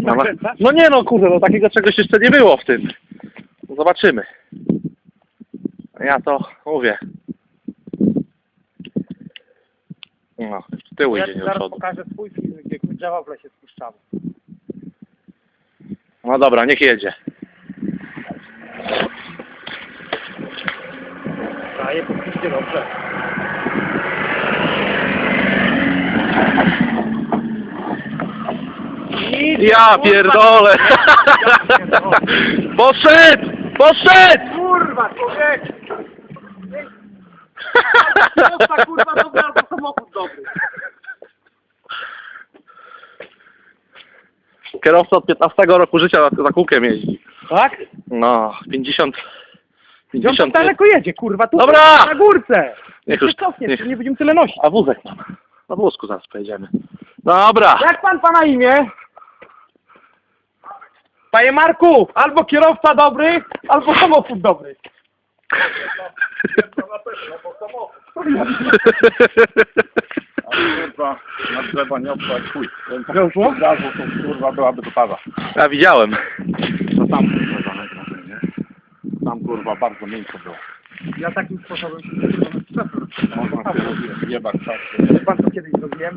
No, no nie no kurde, no takiego czegoś jeszcze nie było w tym. No Zobaczymy. Ja to mówię. No, z tyłu Ja idzie, nie do zaraz przodu. pokażę swój film, gdzie drzewa w lesie spuszczały. No dobra, niech jedzie. Daję po piździe dobrze. Ja kurwa, pierdolę! Ja. Poszedł! Poszedł! Kurwa, człowiek! Kierowca, kurwa, dobry albo samochód dobry. Kierowca od 15 roku życia za, za kółkiem jeździ. Tak? No, 50... Gdzie on 50... daleko jedzie, kurwa, tu Dobra! na górce. Niech już- się cofnie, niech- nie będziemy tyle nosić. A wózek mam. Na wózku zaraz pojedziemy. Dobra. Jak pan pana imię? Panie Marku, albo kierowca dobry, albo samochód dobry. Kurwa, na drzewa nie obszła jak chuj. Wziął to kurwa byłaby to pawa. Ja widziałem. To tam kurwa na nie? Tam kurwa bardzo miękko było. Ja takim sposobem się Można się rozjebać tak. Pan to kiedyś zrobiłem.